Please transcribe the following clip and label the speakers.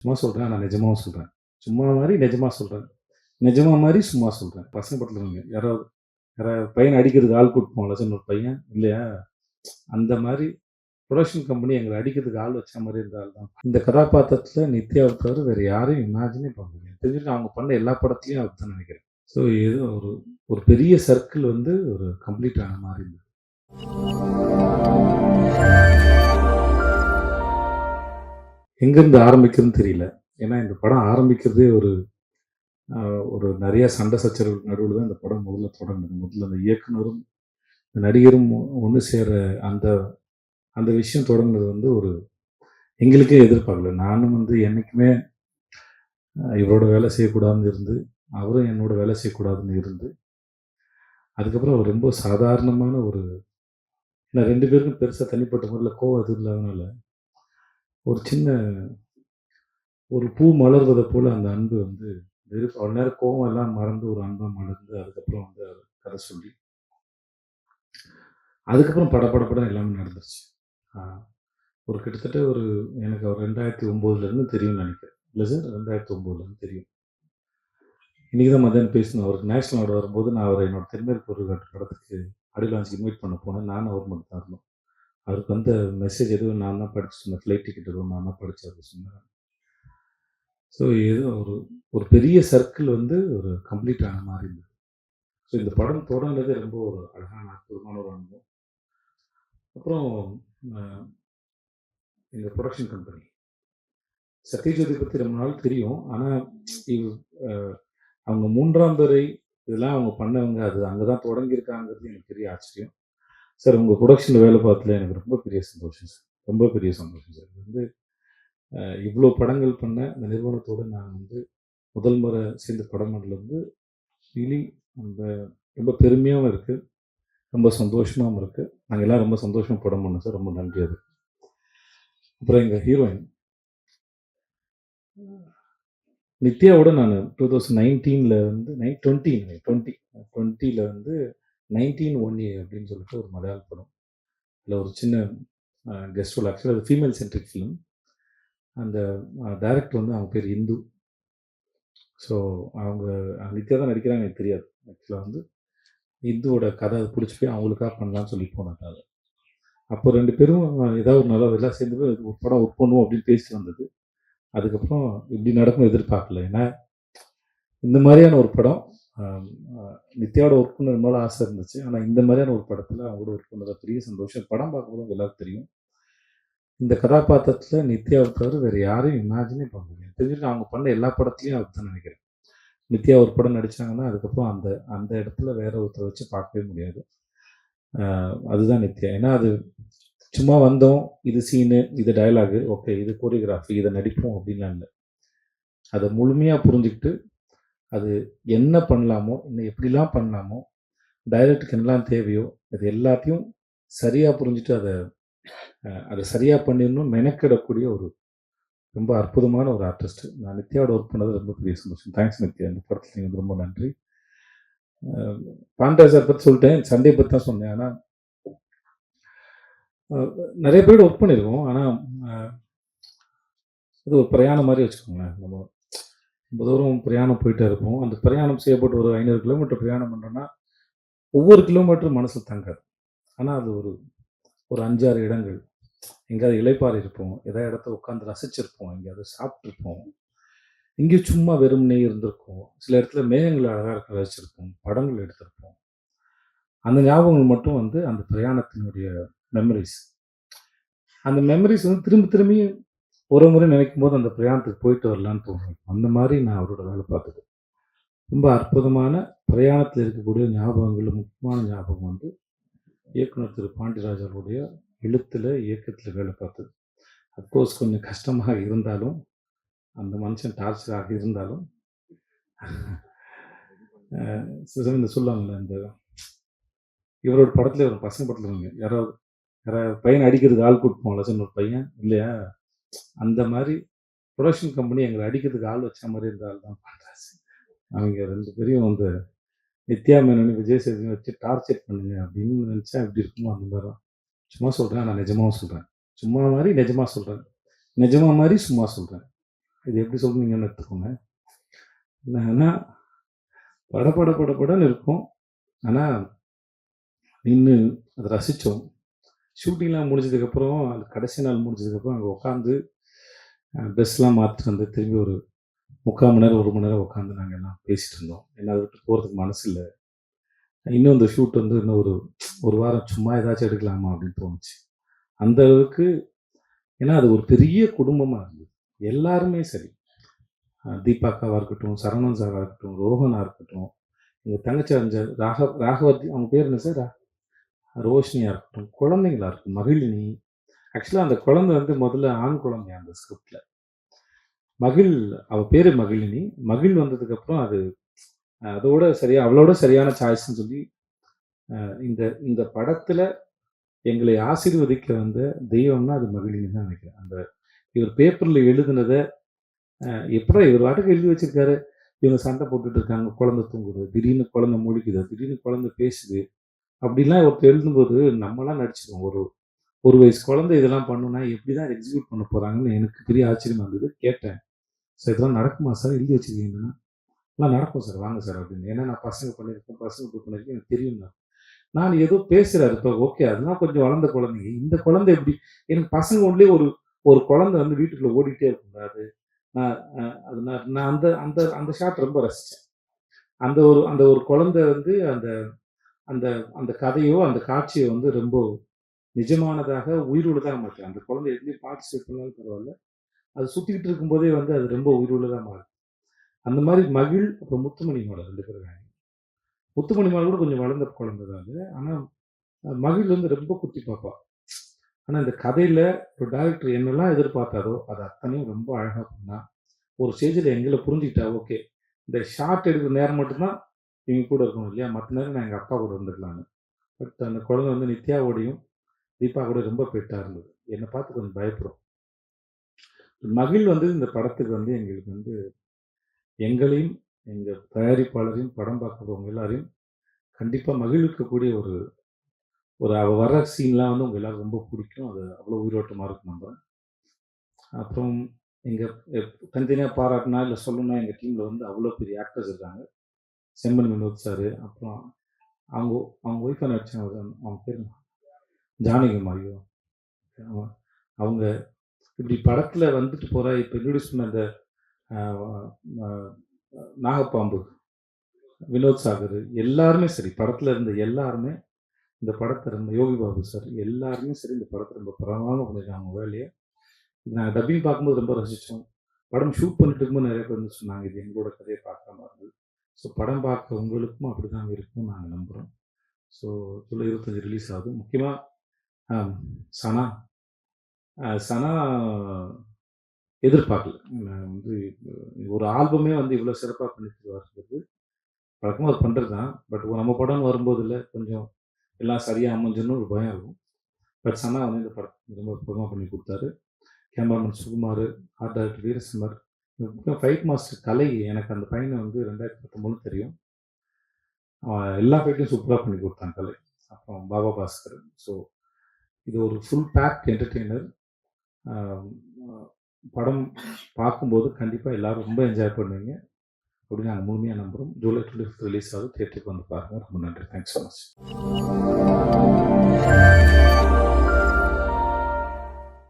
Speaker 1: சும்மா சொல்கிறேன் நான் நிஜமாவும் சொல்கிறேன் சும்மா மாதிரி நிஜமாக சொல்கிறேன் நிஜமாக மாதிரி சும்மா சொல்கிறேன் பசங்க படத்துலவங்க யாராவது யாராவது பையன் அடிக்கிறதுக்கு ஆள் கூட்டுப்போம்ல சின்ன ஒரு பையன் இல்லையா? அந்த மாதிரி ப்ரொடக்ஷன் கம்பெனி எங்களை அடிக்கிறதுக்கு ஆள் வச்ச மாதிரி இருந்தால் தான். இந்த கதாபாத்திரத்தில் நித்யாவை தவிர வேறு யாரையும் இமேஜினே பண்ண முடியாது. தெரிஞ்சுட்டு அவங்க பண்ண எல்லா படத்துலையும் அவர் தான் நினைக்கிறேன். ஸோ இது ஒரு ஒரு பெரிய சர்க்கிள் வந்து ஒரு கம்ப்ளீட் ஆன மாதிரி இருந்தது. எங்கேருந்து ஆரம்பிக்கிறதுன்னு தெரியல. ஏன்னா இந்த படம் ஆரம்பிக்கிறதே ஒரு ஒரு நிறைய சண்டை சச்சரவு நடுவில் தான் இந்த படம் முதல்ல தொடங்குது. முதல்ல அந்த இயக்குனரும் இந்த நடிகரும் ஒன்று சேர அந்த அந்த விஷயம் தொடங்குனது வந்து ஒரு எங்களுக்கே எதிர்பார்க்கல. நானும் வந்து என்றைக்குமே இவரோட வேலை செய்யக்கூடாதுன்னு இருந்து அவரும் என்னோட வேலை செய்யக்கூடாதுன்னு இருந்து அதுக்கப்புறம் அவர் ரொம்ப சாதாரணமான ஒரு நான் ரெண்டு பேருக்கும் பெருசாக தனிப்பட்ட முறையில் கோவம் எதுவும் இல்லாதனால ஒரு சின்ன ஒரு பூ மலர்வதை போல் அந்த அன்பு வந்து வெறும் அவ்வளோ நேரம் கோவம் எல்லாம் மறந்து ஒரு அன்பாக மலர்ந்து அதுக்கப்புறம் வந்து அவர் கதை சொல்லி அதுக்கப்புறம் படபடப்படம் எல்லாமே நடந்துருச்சு. ஒரு கிட்டத்தட்ட ஒரு எனக்கு அவர் ரெண்டாயிரத்தி ஒம்போதுலேருந்து தெரியும்னு நினைக்கிறேன். இல்லை சார் ரெண்டாயிரத்தி ஒம்போதுலேருந்து தெரியும். இன்றைக்கி தான் மத்தியானம் பேசணும். அவருக்கு நேஷனல் அவார்டு வரும்போது நான் அவர் என்னோட திருமேற்கு ஒரு படத்துக்கு அடிலான்ஸ் இன்வைட் பண்ண போனேன். நானும் அவர் மட்டும் தான் இருந்தோம். அவருக்கு வந்த மெசேஜ் எதுவும் நான் தான் படிச்சு சொன்னேன். ஃப்ளைட் டிக்கெட் எதுவும் நான் தான் படிச்சு சொன்னேன். ஸோ ஏதோ ஒரு ஒரு பெரிய சர்க்கிள் வந்து ஒரு கம்ப்ளீட் ஆன மாதிரி இருந்தது. ஸோ இந்த படம் தொடங்கினதே ரொம்ப ஒரு அழகான அற்புதமான ஒரு அனுபவம். அப்புறம் இந்த ப்ரொடக்ஷன் கம்பெனி சத்யஜோதி பற்றி ரொம்ப நாள் தெரியும். ஆனால் இவ் அவங்க மூன்றாம் பிறை இதெல்லாம் அவங்க பண்ணவங்க அது அங்கே தான் தொடங்கியிருக்காங்கிறது எனக்கு பெரிய ஆச்சரியம். சார் உங்கள் ப்ரொடக்ஷனில் வேலை பார்த்ததுல எனக்கு ரொம்ப பெரிய சந்தோஷம் சார். ரொம்ப பெரிய சந்தோஷம் சார். இது வந்து இவ்வளோ படங்கள் பண்ண இந்த நிறுவனத்தோடு நான் வந்து முதல் முறை சேர்ந்த படம் பண்ணல வந்து ஃபீலிங் ரொம்ப ரொம்ப பெருமையாகவும் இருக்குது ரொம்ப சந்தோஷமாகவும் இருக்குது நாங்கள் எல்லாம் ரொம்ப சந்தோஷமாக படம் பண்ணோம் சார். ரொம்ப நன்றி அது. அப்புறம் எங்கள் ஹீரோயின் நித்யாவோட நான் டூ தௌசண்ட் நைன்டீனில் வந்து நைன் டுவெண்ட்டி டுவெண்ட்டி டுவெண்ட்டியில் வந்து நைன்டீன் ஒன் ஏ அப்படின்னு சொல்லிட்டு ஒரு மலையாள படம். இல்லை ஒரு சின்ன கெஸ்ட் ரோல் ஆக்சுவலாக அது ஃபீமேல் சென்ட்ரிக் ஃபிலிம் அந்த டைரக்டர் வந்து அவங்க பேர் இந்து. ஸோ அவங்க நித்யா தான் நடிக்கிறாங்க எனக்கு தெரியாது. ஆக்சுவலாக வந்து இந்துவோட கதை அது பிடிச்சி போய் அவங்களுக்காக பண்ணலாம்னு சொல்லி போனாங்க அது. அப்போ ரெண்டு பேரும் ஏதாவது ஒரு நல்லா எல்லாம் சேர்ந்து போய் ஒரு படம் ஒர்க் பண்ணுவோம் அப்படின்னு பேசிட்டு வந்தது. அதுக்கப்புறம் இப்படி நடக்கும் எதிர்பார்க்கல. ஏன்னா இந்த மாதிரியான ஒரு படம் நித்யாவோட ஒர்க் பண்ண மேலே ஆசை இருந்துச்சு. ஆனால் இந்த மாதிரியான ஒரு படத்தில் அவங்களோட ஒர்க் பண்ணது பெரிய சந்தோஷம். படம் பார்க்கும்போது எல்லாருக்கும் தெரியும். இந்த கதாபாத்திரத்தில் நித்யாவை தவிர வேறு யாரையும் இமேஜினே பண்ண முடியாது. தெரிஞ்சுட்டு அவங்க பண்ண எல்லா படத்துலையும் அதுதான் நினைக்கிறேன். நித்யா ஒரு படம் நடிச்சாங்கன்னா அதுக்கப்புறம் அந்த அந்த இடத்துல வேற ஒருத்தரை வச்சு பார்க்கவே முடியாது. அதுதான் நித்யா. ஏன்னா அது சும்மா வந்தோம் இது சீனு இது டயலாகு ஓகே இது கோரியோகிராஃபி இதை நடிப்போம் அப்படின்லாம் இல்லை. அதை முழுமையாக புரிஞ்சுக்கிட்டு அது என்ன பண்ணலாமோ இன்னும் எப்படிலாம் பண்ணலாமோ டைரக்டுக்கு என்னலாம் தேவையோ அது எல்லாத்தையும் சரியாக புரிஞ்சுட்டு அதை அதை சரியாக பண்ணிடணும் மெனக்கிடக்கூடிய ஒரு ரொம்ப அற்புதமான ஒரு ஆர்டிஸ்ட். நான் நித்யாவோட ஒர்க் பண்ணது ரொம்ப பெரிய சந்தோஷம். தேங்க்ஸ் நித்யா. இந்த படத்தில் நீங்கள் ரொம்ப நன்றி. அஹ், பாண்டா சார் பற்றி சொல்லிட்டேன். சண்டே பற்றி தான் சொன்னேன். ஆனால் நிறைய பேரோட ஒர்க் பண்ணியிருக்கோம். ஆனால் இது ஒரு பிரயாணம் மாதிரி வச்சுக்கோங்களேன். நம்ம ரொம்ப தூரம் பிரயாணம் போயிட்டே இருப்போம். அந்த பிரயாணம் செய்யப்பட்டு ஒரு ஐநூறு கிலோமீட்டர் பிரயாணம் பண்ணுறோன்னா ஒவ்வொரு கிலோமீட்டரும் மனசு தங்காது. ஆனால் அது ஒரு ஒரு அஞ்சாறு இடங்கள். எங்கேயாவது இலைப்பாறை இருப்போம். எதாவது இடத்த உட்காந்து ரசிச்சிருப்போம். எங்கேயாவது சாப்பிட்ருப்போம் இங்கே சும்மா வெறுமனே இருந்திருக்கும். சில இடத்துல மேகங்கள் அழகாக இருக்க ரசிச்சிருப்போம். படங்கள் எடுத்திருப்போம். அந்த ஞாபகங்கள் மட்டும் வந்து அந்த பிரயாணத்தினுடைய மெமரிஸ் அந்த மெமரிஸ் வந்து திரும்ப திரும்பி ஒரு முறை நினைக்கும் போது அந்த பிரயாணத்துக்கு போயிட்டு வரலான்னு தோணும் அந்த மாதிரி நான் அவரோட வேலை பார்த்தது ரொம்ப அற்புதமான பிரயாணத்தில் இருக்கக்கூடிய ஞாபகங்கள் முக்கியமான ஞாபகம் வந்து இயக்குனர் திரு பாண்டியராஜ் எழுத்தில் இயக்கத்தில் வேலை பார்த்தது. அப்கோர்ஸ் கொஞ்சம் கஷ்டமாக இருந்தாலும் அந்த மனுஷன் டார்ச்சராக இருந்தாலும் சில இந்த சொல்லுவாங்கல்ல இந்த இவரோட படத்தில் ஒரு பசங்க படத்தில் யாராவது யாராவது பையன் அடிக்கிறதுக்கு ஆள் கூட்டுப்போம்ல சார் ஒரு பையன் இல்லையா? அந்த மாதிரி ப்ரொடக்ஷன் கம்பெனி எங்களை அடிக்கிறதுக்கு ஆள் வச்ச மாதிரி இருந்த ஆள் தான் பண்ணுறாச்சு அவங்க ரெண்டு பேரையும் வந்து நித்யா மேனன் விஜய் சேதுபதி வச்சு டார்ச்சர் பண்ணுங்க அப்படின்னு நினச்சா எப்படி இருக்குமோ அந்த மாதிரி தான் சும்மா சொல்கிறேன் நான் நிஜமாகவும் சொல்கிறேன் சும்மா மாதிரி நிஜமாக சொல்கிறேன் நிஜமாக மாதிரி சும்மா சொல்கிறேன் இது எப்படி சொல்கிறீங்கன்னு எடுத்துக்கோங்க. என்னன்னா பட பட பட படன்னு இருக்கும். ஆனால் நின்று அதை ரசித்தோம் ஷூட்டிங்லாம் முடிஞ்சதுக்கப்புறம் அது கடைசி நாள் முடிஞ்சதுக்கப்புறம் அங்கே உட்காந்து ட்ரெஸ்லாம் மாற்றிட்டு வந்து திரும்பி ஒரு முக்கால் மணி நேரம் ஒரு மணி நேரம் உட்காந்து நாங்கள் எல்லாம் பேசிகிட்டு இருந்தோம். ஏன்னா அதை விட்டு போகிறதுக்கு மனசு இல்லை. இன்னும் அந்த ஷூட் வந்து இன்னும் ஒரு ஒரு வாரம் சும்மா ஏதாச்சும் எடுக்கலாமா அப்படின்னு தோணுச்சு. அந்த அளவுக்கு ஏன்னா அது ஒரு பெரிய குடும்பமாக இருந்தது. எல்லாருமே சரி. தீபாக்காவாக இருக்கட்டும் சரவணன் சாராக இருக்கட்டும் ரோஹனாக இருக்கட்டும் எங்கள் தங்கச்சி அறிஞ்ச ராக ராகவதி அவங்க பேர் என்ன சார் ரோஷினியாக இருக்கட்டும் குழந்தைங்களா இருக்கும் மகிழினி. ஆக்சுவலாக அந்த குழந்தை வந்து முதல்ல ஆண் குழந்தை அந்த ஸ்கிரிப்டில் மகிழ் அவள் பேர் மகிழினி. மகிழ் வந்ததுக்கப்புறம் அது அதோட சரியா அவளோட சரியான சாய்ஸ்ன்னு சொல்லி இந்த இந்த படத்தில் எங்களை ஆசீர்வதிக்க வந்த தெய்வம்னா அது மகிழினி தான் நினைக்கிறேன். அந்த இவர் பேப்பரில் எழுதுனதை எப்படா இவர் வாட்டுக்கு எழுதி வச்சிருக்காரு? இவங்க சண்டை போட்டுட்டு இருக்காங்க குழந்தை தூங்குது திடீர்னு குழந்தை முழிக்குது திடீர்னு குழந்தை பேசுது. அப்படிலாம் ஒருத்தர் எழுதும்போது நம்மளாம் நடிச்சிருவோம் ஒரு ஒரு வயசு குழந்தை இதெல்லாம் பண்ணுனா எப்படி தான் எக்ஸிக்யூட் பண்ண போகிறாங்கன்னு எனக்கு பெரிய ஆச்சரியமா இருந்தது. கேட்டேன். சார் இதெல்லாம் நடக்குமா சார்? எழுதி வச்சிருக்கீங்கன்னா எல்லாம் நடக்கும் சார். வாங்க சார் அப்படின்னு. ஏன்னா நான் பசங்க பண்ணியிருக்கேன். பசங்க இப்படி பண்ணியிருக்கேன். எனக்கு தெரியும் தான் நான் ஏதோ பேசுகிறாரு இப்போ ஓகே அதெல்லாம் கொஞ்சம் வளர்ந்த குழந்தைங்க. இந்த குழந்தை எப்படி? எனக்கு பசங்க ஒன்றிலே ஒரு ஒரு குழந்தை வந்து வீட்டுக்குள்ள ஓடிட்டே இருக்கும். அது நான் அது நான் நான் அந்த அந்த அந்த ஷாட் ரொம்ப ரசித்தேன் அந்த ஒரு அந்த ஒரு குழந்தை வந்து அந்த அந்த அந்த கதையோ அந்த காட்சியோ வந்து ரொம்ப நிஜமானதாக உயிருள்ளதாக மாற்று அந்த குழந்தை எதுலேயும் பார்ட்டிசிபேட் பண்ணாலும் பரவாயில்ல. அது சுற்றிக்கிட்டு இருக்கும்போதே வந்து அது ரொம்ப உயிருள்ளதாக மாறும் அந்த மாதிரி மகிழ் அப்புறம் முத்துமணிமோட ரெண்டு பேரும் முத்துமணி மாடல் கூட கொஞ்சம் வளர்ந்த குழந்தை தான் அது. ஆனால் மகிழ் வந்து ரொம்ப குத்தி பார்ப்பா ஆனால் இந்த கதையில் ஒரு டேரக்டர் என்னெல்லாம் எதிர்பார்த்தாரோ அது அத்தனையும் ரொம்ப அழகாக பண்ணா. ஒரு ஸ்டேஜில் எங்களை புரிஞ்சுக்கிட்டா ஓகே இந்த ஷார்ட் எடுக்கிற நேரம் மட்டும்தான் எங்கள் கூட இருக்கணும் இல்லையா? மற்ற நேரம் நான் எங்கள் அப்பா கூட இருந்துக்கலான்னு பட் அந்த குழந்தை வந்து நித்யாவோடையும் தீபா கூட ரொம்ப பெட்டாக இருந்தது. என்னை பார்த்து கொஞ்சம் பயப்படும். மகிழ் வந்து இந்த படத்துக்கு வந்து எங்களுக்கு வந்து எங்களையும் எங்கள் தயாரிப்பாளரையும் படம் பார்க்குறவங்க எல்லாரையும் கண்டிப்பாக மகிழ்விக்கக்கூடிய ஒரு ஒரு அவள் வர சீன்லாம் வந்து உங்கள் எல்லாரும் ரொம்ப பிடிக்கும். அது அவ்வளோ உயிரோட்டமாக இருக்கும் நம்புறேன் அப்புறம் எங்கள் தனித்தனியாக பாராட்டினா இல்லை சொல்லணும்னா எங்கள் டீமில் வந்து அவ்வளோ பெரிய ஆக்டர்ஸ் இருக்காங்க. செம்மன் வினோத் சார் அப்புறம் அவங்க அவங்க ஒய்ஃபாக நடிச்சாங்க அவர் அவங்க பேர் என்ன? ஜானகி அவங்க- அவங்க இப்படி படத்தில் வந்துட்டு போகிற இப்போ இன்ட்ரடியூஸ் பண்ண அந்த நாகப்பாம்பு வினோத் சாகர் எல்லாருமே சரி. படத்தில் இருந்த எல்லாருமே இந்த படத்தை ரொம்ப யோகி பாபு சார் எல்லாருமே சரி இந்த படத்தை ரொம்ப பிரமாதமாக பண்ணியிருக்காங்க அவங்க வேலையை. நாங்கள் டப்பிங் பார்க்கும்போது ரொம்ப ரசித்தோம் படம் ஷூட் பண்ணிட்டு இருக்கும்போது நிறைய பேர் வந்து சொன்னாங்க இது எங்களோட கதையை பார்க்காம இருந்தது. ஸோ படம் பார்க்க உங்களுக்கும் அப்படி தான் இருக்கும் நாங்கள் நம்புகிறோம் ஸோ ஜூலை இருபத்தஞ்சி ரிலீஸ் ஆகுது. முக்கியமாக சனா சனா எதிர்பார்க்கல. நான் வந்து ஒரு ஆல்பமே வந்து இவ்வளோ சிறப்பாக பண்ணிட்டு வருகிறது. வழக்கமாக அது பண்ணுறது தான் பட் நம்ம படம் வரும்போது இல்லை கொஞ்சம் எல்லாம் சரியாக அமைஞ்சுன்னு ஒரு பயம் இருக்கும். பட் சனா வந்து இந்த படம் ரொம்ப அற்புதமாக பண்ணி கொடுத்தாரு. Cameraman Sukumar art director Veerasimmar fight master Kalai எனக்கு அந்த பையனை வந்து ரெண்டாயிரத்தி பத்தொம்பது தெரியும். அவன் எல்லா ஃபைட்டையும் சூப்பராக பண்ணி கொடுத்தான் கலை. அப்புறம் பாபா பாஸ்கர். ஸோ இது ஒரு ஃபுல் பேக் என்டர்டெய்னர் படம் பார்க்கும்போது கண்டிப்பாக எல்லாரும் ரொம்ப என்ஜாய் பண்ணுவீங்க. அப்படின்னு நாங்கள் முழுமையாக நம்புகிறோம் ஜூலை டுவெண்ட்டி ஃபிஃப்த் ரிலீஸ் ஆகுது. தேட்டருக்கு வந்து பாருங்கள் ரொம்ப நன்றி. Thanks so much